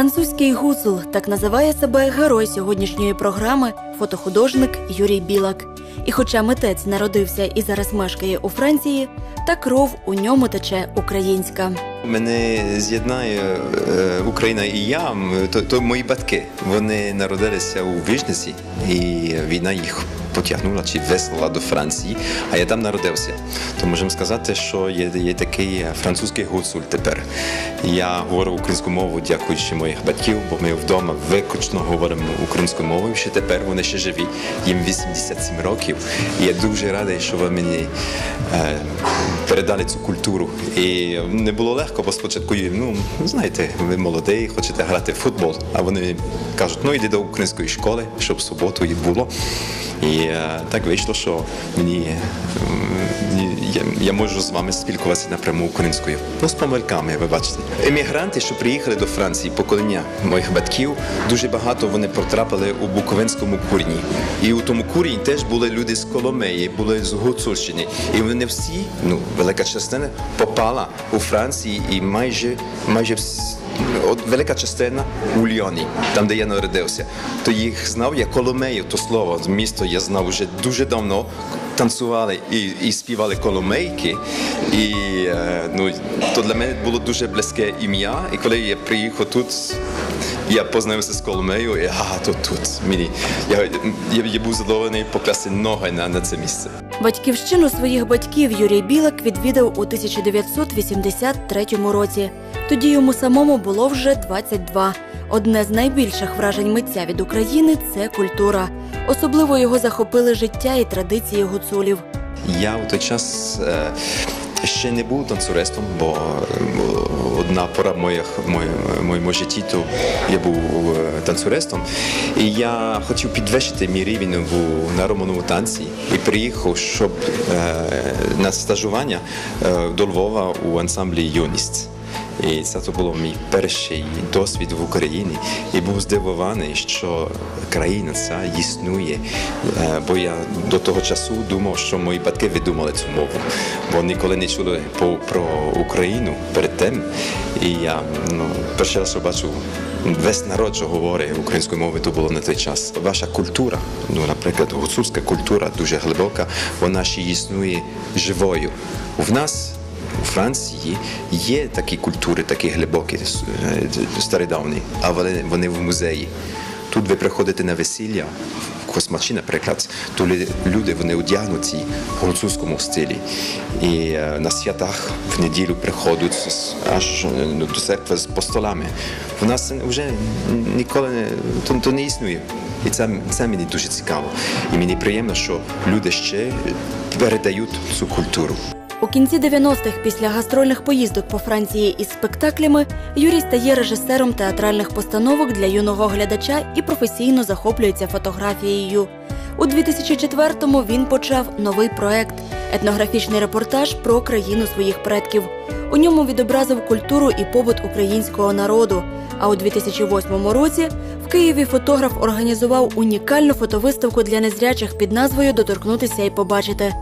Французький гуцул так називає себе герой сьогоднішньої програми фотохудожник Юрій Білак. І хоча митець народився і зараз мешкає у Франції, та кров у ньому тече українська. Мене з'єднає е, Україна і я. То, то мої батьки. Вони народилися у Вижниці, і війна їх потягнула чи вислала до Франції, а я там народився. То можемо сказати, що є, є такий французький гуцуль тепер. Я говорю українську мову, дякуючи моїх батьків, бо ми вдома виключно говоримо українською мовою. Ще тепер вони ще живі. Їм 87 років. І я дуже радий, що ви мені е, передали цю культуру. І не було легко, бо спочатку ну знаєте, ви молодий, хочете грати в футбол. А вони кажуть, ну йди до української школи, щоб в суботу їх було. І е, так вийшло, що мені м, я, я можу з вами спілкуватися напряму українською. Ну, з помилками, ви бачите. Емігранти, що приїхали до Франції, покоління моїх батьків, дуже багато вони потрапили у Буковинському курні. І у тому курні теж були люди з Коломеї, були з Гуцульщини. І вони всі, ну, велика частина, попала у Франції і майже майже вс- От велика частина у Льоні, там де я народився, то їх знав я Коломею, то слово місто я знав вже дуже давно. Танцювали і, і співали коломейки, і е, ну то для мене було дуже близьке ім'я. І коли я приїхав тут, я познайомився з Коломею, і ага, то тут мені я, я, я був задоволений покласти ноги на, на це місце. Батьківщину своїх батьків Юрій Білак відвідав у 1983 році. Тоді йому самому було вже 22. Одне з найбільших вражень митця від України це культура. Особливо його захопили життя і традиції гуцулів. Я у той час е, ще не був танцюристом, бо одна пора в моєму, житті, то я був е, танцюристом. І я хотів підвищити мій рівень в народному танці і приїхав, щоб е, на стажування до Львова у ансамблі Юність. І це то було мій перший досвід в Україні. І був здивований, що країна ця існує. Е, Бо я до того часу думав, що мої батьки видумали цю мову, бо ніколи не чули про Україну перед тим. І я ну, перший раз побачив весь народ, що говорить українською мовою, то було на той час. Ваша культура, ну, наприклад, гуцульська культура дуже глибока, вона ще існує живою. В нас у Франції є такі культури, такі глибокі, е, стародавні, а вони, вони в музеї. Тут ви приходите на весілля, в космачі, наприклад, то люди вони одягнуті в французькому стилі. І е, на святах в неділю приходять аж ну, до церкви з постолами. В нас вже ніколи не, то, то не існує. І це, це мені дуже цікаво. І мені приємно, що люди ще передають цю культуру. У кінці 90-х, після гастрольних поїздок по Франції із спектаклями, Юрій стає режисером театральних постановок для юного глядача і професійно захоплюється фотографією. У 2004-му він почав новий проект етнографічний репортаж про країну своїх предків. У ньому відобразив культуру і побут українського народу. А у 2008 році в Києві фотограф організував унікальну фотовиставку для незрячих під назвою Доторкнутися і побачити.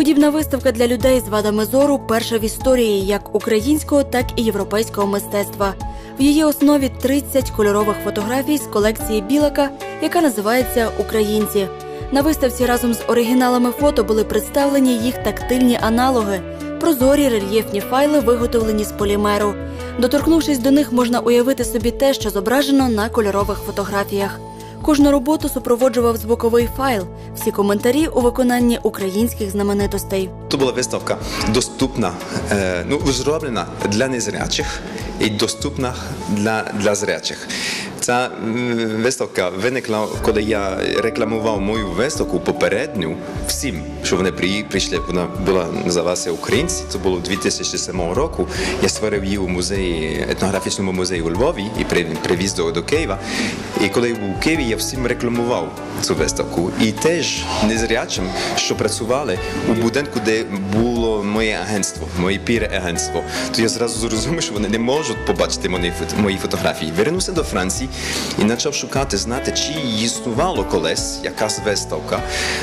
Подібна виставка для людей з вадами зору перша в історії як українського, так і європейського мистецтва. В її основі 30 кольорових фотографій з колекції Білака, яка називається Українці. На виставці разом з оригіналами фото були представлені їх тактильні аналоги, прозорі рельєфні файли, виготовлені з полімеру. Доторкнувшись до них, можна уявити собі те, що зображено на кольорових фотографіях. Кожну роботу супроводжував звуковий файл, всі коментарі у виконанні українських знаменитостей. То була виставка доступна, е, ну зроблена для незрячих і доступна для, для зрячих. Ця виставка виникла, коли я рекламував мою виставку попередню всім, що вони прийшли. Вона була називалася Українці. Це було 2007 року. Я створив її у музеї етнографічному музеї у Львові і при- привіз до, до Києва. І коли я був у Києві, я всім рекламував цю виставку. І теж незрячим, що працювали у будинку, де було моє агентство, моє піре-агентство. То я зразу зрозумів, що вони не можуть побачити мої фотографії. Вернувся до Франції і почав шукати, знати, чи існувало колись якась виставка.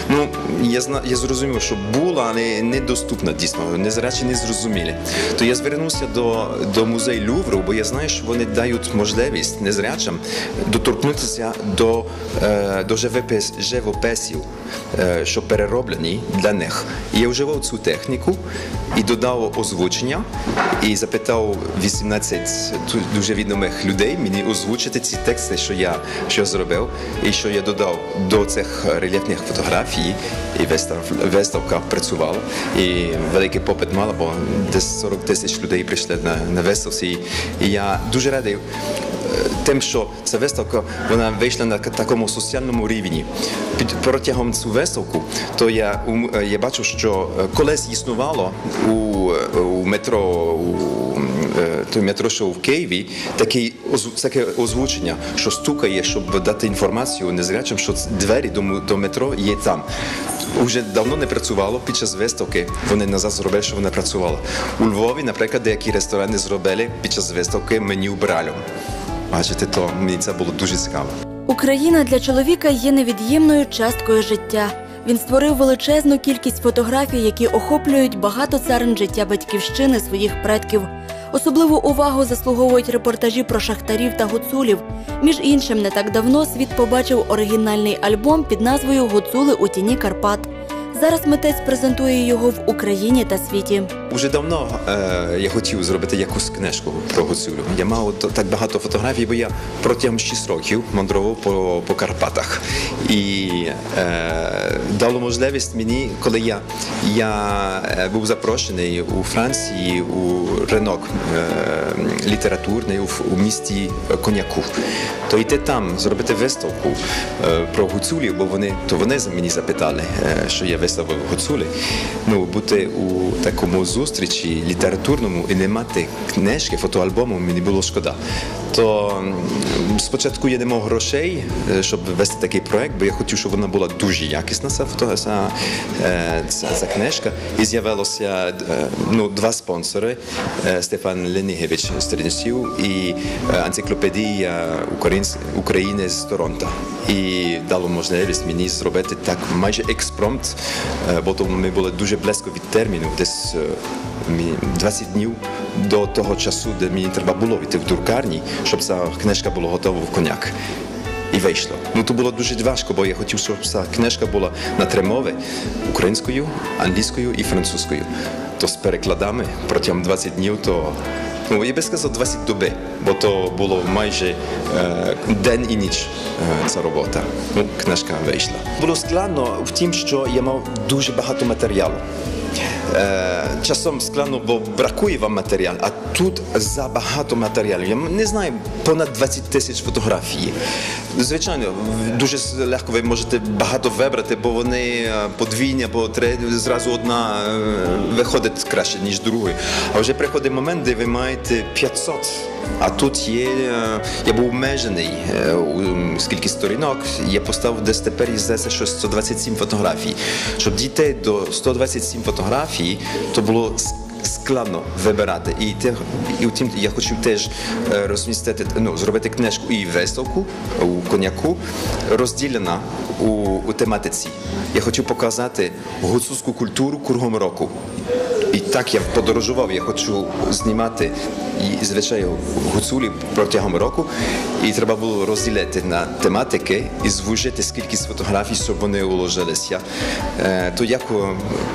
Ну, я, я зрозумів, що була, але недоступна дійсно, незрячі не зрозуміли. То я звернувся до, до музею Лювру, бо я знаю, що вони дають можливість незрячим доторкнутися до, е, до живопис, живописів, е, що перероблені для них. І я вживав цю техніку і додав озвучення, і запитав 18 дуже відомих людей мені озвучити ці тексти, що я, що зробив, і що я додав до цих рельєфних фотографій. І вистав, виставка працювала, і великий попит мала, бо десь 40 тисяч людей прийшли на, на виставці. І я дуже радий е, тим, що ця виставка вона вийшла на такому соціальному рівні. Під протягом цю виставку, то я, е, я бачу, що е, колись існувало у, у метро. У, той метро, що в Києві, такий таке озвучення, що стукає, щоб дати інформацію незрячим, що двері до, до метро є там. Уже давно не працювало під час виставки. Вони назад зробили, що вона працювала. У Львові, наприклад, деякі ресторани зробили під час виставки меню бралем. Бачите, то мені це було дуже цікаво. Україна для чоловіка є невід'ємною часткою життя. Він створив величезну кількість фотографій, які охоплюють багато царин життя батьківщини своїх предків. Особливу увагу заслуговують репортажі про шахтарів та гуцулів. Між іншим, не так давно світ побачив оригінальний альбом під назвою Гуцули у тіні Карпат. Зараз митець презентує його в Україні та світі. Уже давно е, я хотів зробити якусь книжку про Гуцулю. Я мав так багато фотографій, бо я протягом 6 років мандрував по, по Карпатах. І е, дало можливість мені, коли я, я е, був запрошений у Франції у ринок е, літературний у, у місті Коняку. То йти там, зробити виставку е, про гуцулів, бо вони то вони мені запитали, е, що я виставив гуцулі. Ну, бути у такому зустрічі літературному і не мати книжки, фотоальбому мені було шкода. То спочатку я не мав грошей, е, щоб вести такий проект, бо я хотів, щоб вона була дуже якісна, ця, фото, ця, е, ця, ця книжка. І з'явилося е, ну, два спонсори: Стефан Ленігевич з і енциклопедія України з Торонто. І дало можливість мені зробити так майже експромт, бо то ми були дуже близько від терміну, десь 20 днів до того часу, де мені треба було йти в друкарні, щоб ця книжка була готова в коняк. І вийшло. Ну то було дуже важко, бо я хотів, щоб ця книжка була на три мови українською, англійською і французькою. То з перекладами протягом 20 днів, то ну я би сказав 20 доби, бо то було майже е, день і ніч е, ця робота. Ну, книжка вийшла. Було складно в тім, що я мав дуже багато матеріалу. Е, часом складно, бо бракує вам матеріал, а тут забагато матеріалів. Я не знаю, понад 20 тисяч фотографій. Звичайно, дуже легко ви можете багато вибрати, бо вони е, подвійні, або зразу одна е, виходить краще, ніж другої. А вже приходить момент, де ви маєте 500. А тут є, я був обмежений у скільки сторінок, я поставив десь тепер здається, що 127 фотографій. Щоб дійти до 127 фотографій, то було складно вибирати. І, те, і втім, я хочу теж розмістити, ну, зробити книжку і виставку у коняку, розділена у, у тематиці. Я хочу показати гуцульську культуру кругом року. І так я подорожував, я хочу знімати і звичайно гуцулі протягом року. І треба було розділити на тематики і звужити з фотографій, щоб вони уложилися. То як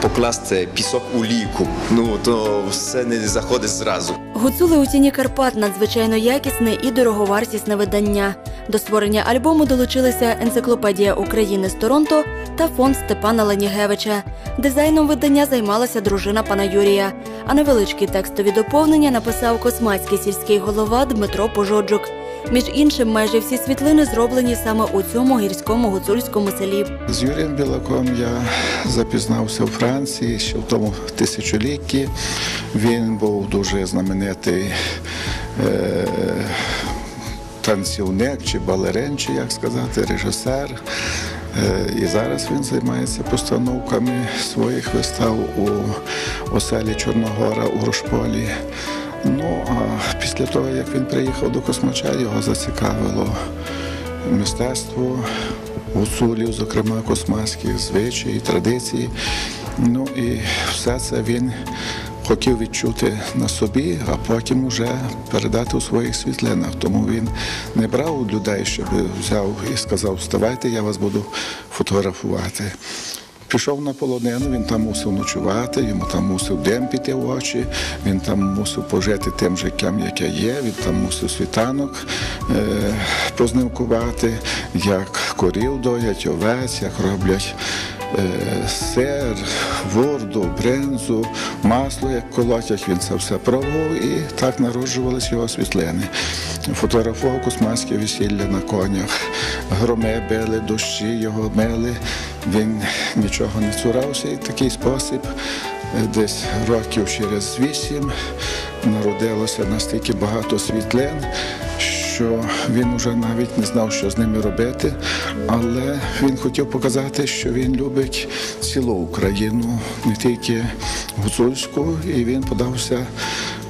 покласти пісок у ліку, ну то все не заходить зразу. Гуцули у тіні Карпат надзвичайно якісне і дороговартісне видання. До створення альбому долучилися енциклопедія України з Торонто та фонд Степана Ленігевича. Дизайном видання займалася дружина пана Юрія. А невеличкі текстові доповнення написав космацький сільський голова Дмитро Пожоджук. Між іншим, майже всі світлини зроблені саме у цьому гірському гуцульському селі. З Юрієм Білаком я запізнався у Франції ще в тому тисячолітті. Він був дуже знаменитий е, танцівник чи балерин, чи як сказати, режисер. Е, І зараз він займається постановками своїх вистав у оселі Чорногора у Рошполі. Ну а після того, як він приїхав до Космача, його зацікавило мистецтво гуцулів, зокрема космацьких звичаї, традиції. Ну і все це він хотів відчути на собі, а потім уже передати у своїх світлинах. Тому він не брав людей, щоб взяв і сказав, вставайте, я вас буду фотографувати. Пішов на полонину, він там мусив ночувати, йому там мусив дим піти в очі, він там мусив пожити тим життям, яке є, він там мусив світанок е, познимкувати, як корів доять, овець, як роблять сир, ворду, бринзу, масло, як колотять, він це все пробував і так народжувалися його світлини. Фотографував космацьке весілля на конях, громи били, дощі його мили. Він нічого не цурався і такий спосіб е, десь років через вісім народилося настільки багато світлин, що він вже навіть не знав, що з ними робити, але він хотів показати, що він любить цілу Україну, не тільки гуцульську, і він подався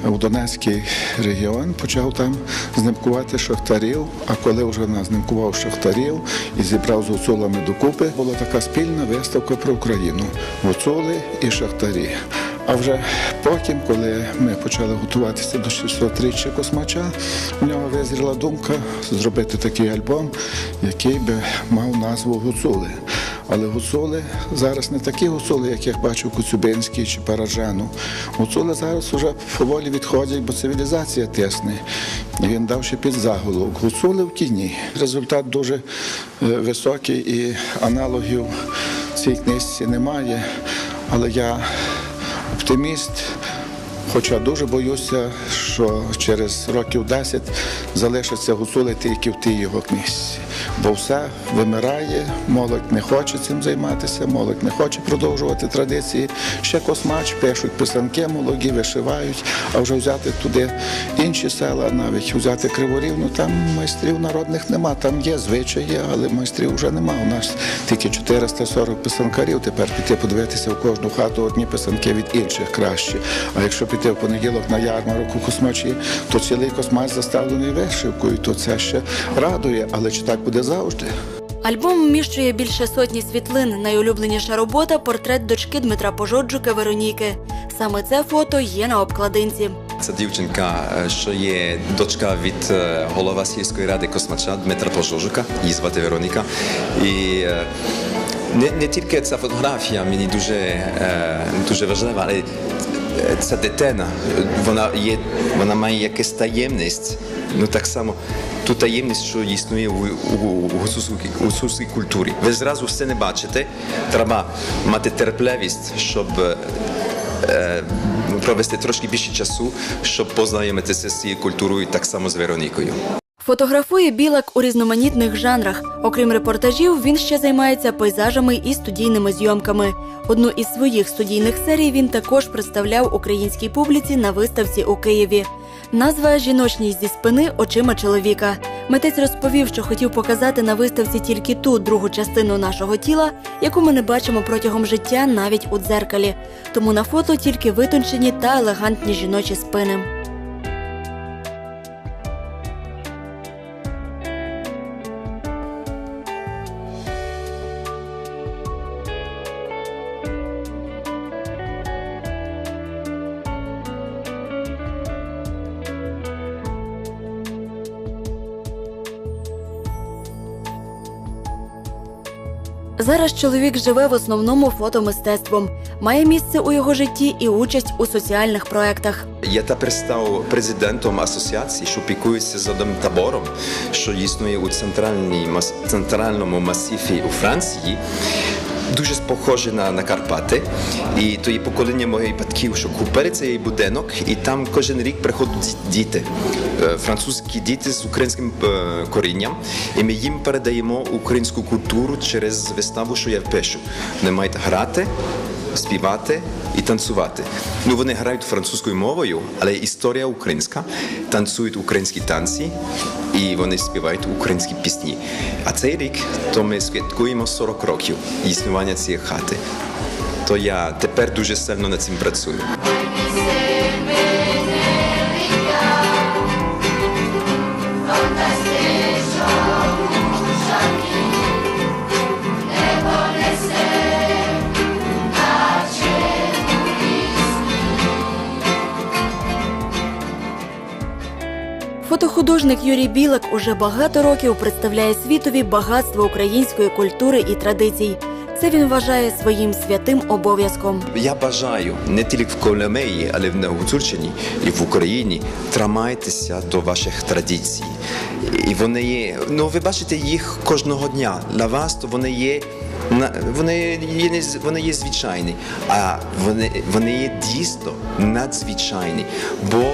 у Донецький регіон, почав там знимкувати шахтарів. А коли вже назнимкував шахтарів і зібрав з гуцулами докупи, була така спільна виставка про Україну гуцули і шахтарі. А вже потім, коли ми почали готуватися до 600-річчя космача, у нього визріла думка зробити такий альбом, який би мав назву Гуцули. Але гуцули зараз не такі гуцули, як я бачив Коцюбинський чи Паражану. Гуцули зараз вже поволі відходять, бо цивілізація тисне. І він дав ще під заголовок Гуцули в тіні. Результат дуже е, високий і аналогів в цій книжці немає. Але я оптиміст. Хоча дуже боюся, що через років 10 залишаться гуцули тільки в тій його книжці. Бо все вимирає, молодь не хоче цим займатися, молодь не хоче продовжувати традиції. Ще космач пишуть писанки молоді, вишивають, а вже взяти туди інші села, навіть взяти Криворівну, там майстрів народних нема. Там є звичаї, але майстрів вже нема. У нас тільки 440 писанкарів. Тепер піти подивитися в кожну хату одні писанки від інших краще. А якщо піти в понеділок на ярмарок у космачі, то цілий космач заставлений вишивкою, то це ще радує, але чи так буде завжди? Альбом вміщує більше сотні світлин. Найулюбленіша робота портрет дочки Дмитра Пожоджука Вероніки. Саме це фото є на обкладинці. Ця дівчинка, е, що є дочка від е, голова сільської ради Космача Дмитра Пожожука, її звати Вероніка. І е, не, не тільки ця фотографія мені дуже, дуже важлива, але ця дитина, вона, є, вона має якась таємність. Ну так само ту таємність, що існує у, у, у гуцульській, культурі. Ви зразу все не бачите. Треба мати терпливість, щоб е, провести трошки більше часу, щоб познайомитися з цією культурою так само з Веронікою. Фотографує Білак у різноманітних жанрах. Окрім репортажів, він ще займається пейзажами і студійними зйомками. Одну із своїх студійних серій він також представляв українській публіці на виставці у Києві. Назва Жіночність зі спини очима чоловіка. Митець розповів, що хотів показати на виставці тільки ту другу частину нашого тіла, яку ми не бачимо протягом життя навіть у дзеркалі. Тому на фото тільки витончені та елегантні жіночі спини. Зараз чоловік живе в основному фотомистецтвом. Має місце у його житті і участь у соціальних проектах. Я тепер став президентом асоціації, що пікується за табором, що існує у центральному масифі у Франції. Дуже похоже на, на Карпати. І то є покоління моїх батьків, що купили цей будинок, і там кожен рік приходять діти, е, французькі діти з українським е, корінням. І ми їм передаємо українську культуру через виставу, що я пишу. Вони мають грати, співати і танцювати. Ну вони грають французькою мовою, але історія українська, танцюють українські танці і вони співають українські пісні. А цей рік то ми святкуємо 40 років існування цієї хати то я тепер дуже сильно над цим працюю. Фотохудожник Юрій Білак уже багато років представляє світові багатство української культури і традицій. Це він вважає своїм святим обов'язком. Я бажаю не тільки в Коломиї, але й в Гуцульщині і в Україні тримайтеся до ваших традицій. І вони є. Ну ви бачите їх кожного дня. Для вас то вони є. Вони є, не вони є звичайні, а вони, вони є дійсно надзвичайні. Бо е,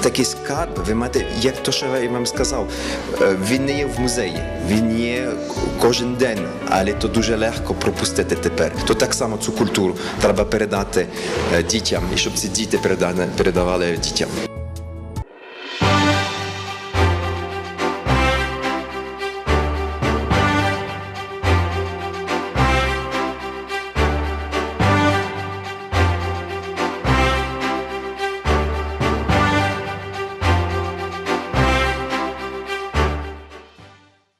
такий скарб, ви маєте, як то, що я вам сказав, е, він не є в музеї, він є кожен день, але то дуже легко пропустити тепер. То так само цю культуру треба передати е, дітям, і щоб ці діти передавали дітям.